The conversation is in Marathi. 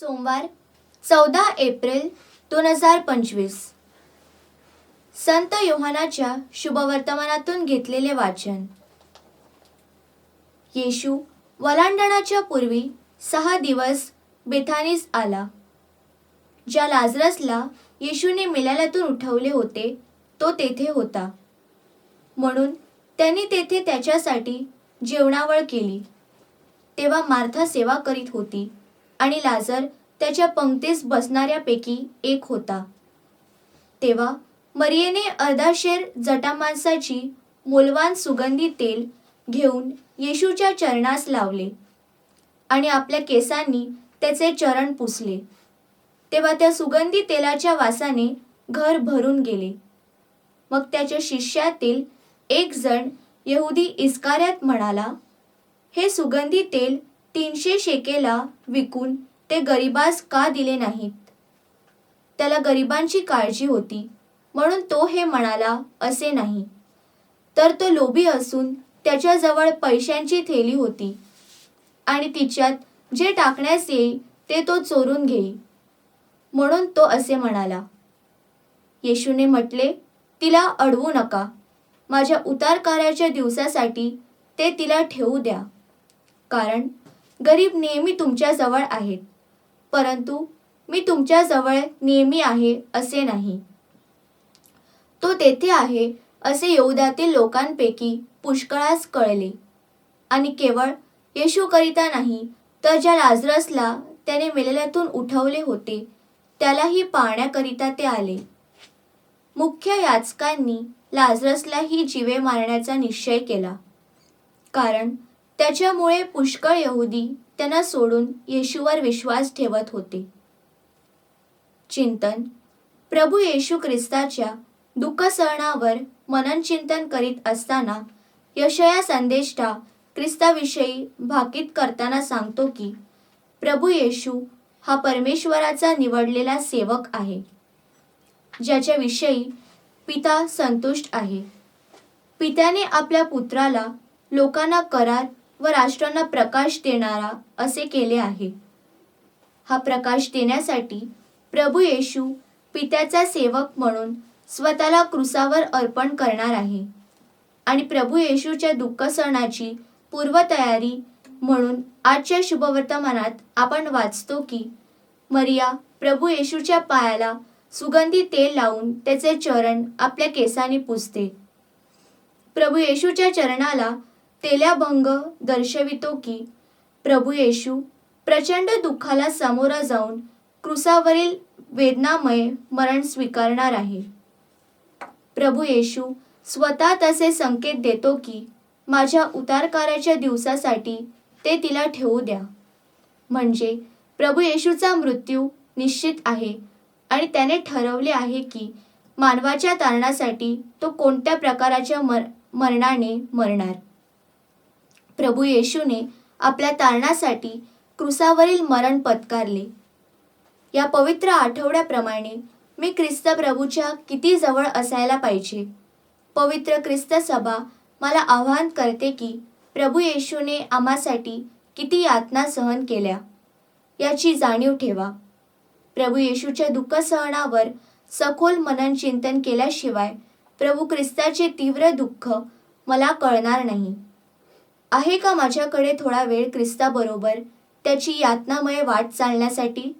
सोमवार चौदा एप्रिल दोन हजार पंचवीस. संत योहानाच्या शुभवर्तमानातून घेतलेले वाचन. येशू वलांडणाच्या पूर्वी सहा दिवस बेथानीस आला. ज्या लाजरसला येशूने मिलाल्यातून उठवले होते तो तेथे होता. म्हणून त्यांनी तेथे त्याच्यासाठी जेवणावळ केली. तेव्हा मार्था सेवा करीत होती. आणि लाजर त्याच्या पंक्तीस बसणाऱ्यापैकी एक होता. तेव्हा मरियेने अर्धा शेर जटामांसाची मोलवान सुगंधी तेल घेऊन येशूच्या चरणास लावले आणि आपल्या केसांनी त्याचे चरण पुसले. तेव्हा त्या सुगंधी तेलाच्या वासाने घर भरून गेले. मग त्याच्या शिष्यातील एक जण यहुदी इस्कार्यात म्हणाला हे सुगंधी तेल तीनशे शेकेला विकून ते गरिबास का दिले नाहीत? त्याला गरिबांची काळजी होती म्हणून तो हे म्हणाला असे नाही. तर तो लोभी असून त्याच्याजवळ पैशांची थैली होती आणि तिच्यात जे टाकण्यास येई ते तो चोरून घेई म्हणून तो असे म्हणाला येशूने म्हटले तिला अडवू नका. माझ्या उतारकाराच्या दिवसासाठी ते तिला ठेवू द्या. कारण गरीब नेहमी तुमच्याजवळ आहेत परंतु मी तुमच्याजवळ नेहमी आहे असे नाही. तो तेथे आहे असे येऊद्यातील लोकांपैकी पुष्कळास कळले. आणि केवळ येशूकरिता नाही तर ज्या लाजरसला त्याने मेलेल्यातून उठवले होते त्यालाही पाहण्याकरिता ते आले. मुख्य याचकांनी लाजरसलाही जीवे मारण्याचा निश्चय केला. कारण त्याच्यामुळे पुष्कळ यहुदी त्यांना सोडून येशूवर विश्वास ठेवत होते. चिंतन. प्रभू येशू ख्रिस्ताच्या दुःख सहनावर मनन चिंतन करीत असताना यशया संदेष्टा ख्रिस्ताविषयी भाकीत करताना सांगतो की प्रभू येशू हा परमेश्वराचा निवडलेला सेवक आहे ज्याच्याविषयी पिता संतुष्ट आहे. पित्याने आपल्या पुत्राला लोकांना करार व राष्ट्रांना प्रकाश देणारा असे केले आहे. हा प्रकाश देण्यासाठी प्रभू येशू पित्याचा सेवक म्हणून स्वतःला क्रुसावर अर्पण करणार आहे आणि प्रभू येशूच्या दुःख सणाची पूर्वतयारी म्हणून आजच्या शुभवर्तमानात आपण वाचतो की मरिया प्रभू येशूच्या पायाला सुगंधी तेल लावून त्याचे चरण आपल्या केसाने पुसते. प्रभू येशूच्या चरणाला तेल्याभंग दर्शवितो की प्रभू येशू प्रचंड दुःखाला सामोरा जाऊन क्रुसावरील वेदनामय मरण स्वीकारणार आहे. प्रभू येशू स्वतः तसे संकेत देतो की माझ्या उतारकाराच्या दिवसासाठी ते तिला ठेवू द्या. म्हणजे प्रभू येशूचा मृत्यू निश्चित आहे आणि त्याने ठरवले आहे की मानवाच्या तारणासाठी तो कोणत्या प्रकाराच्या मर मरणाने मरणार. प्रभू येशूने आपल्या तारणासाठी क्रुसावरील मरण पत्कारले. या पवित्र आठवड्याप्रमाणे मी ख्रिस्त प्रभूच्या किती जवळ असायला पाहिजे. पवित्र ख्रिस्त सभा मला आवाहन करते की प्रभू येशूने आम्हासाठी किती यातना सहन केल्या याची जाणीव ठेवा. प्रभू येशूच्या दुःख सहनावर सखोल मनन चिंतन केल्याशिवाय प्रभू ख्रिस्ताचे तीव्र दुःख मला कळणार नाही. आहे का माझ्याकडे थोडा वेळ ख्रिस्ताबरोबर त्याची यातनामय वाट चालण्यासाठी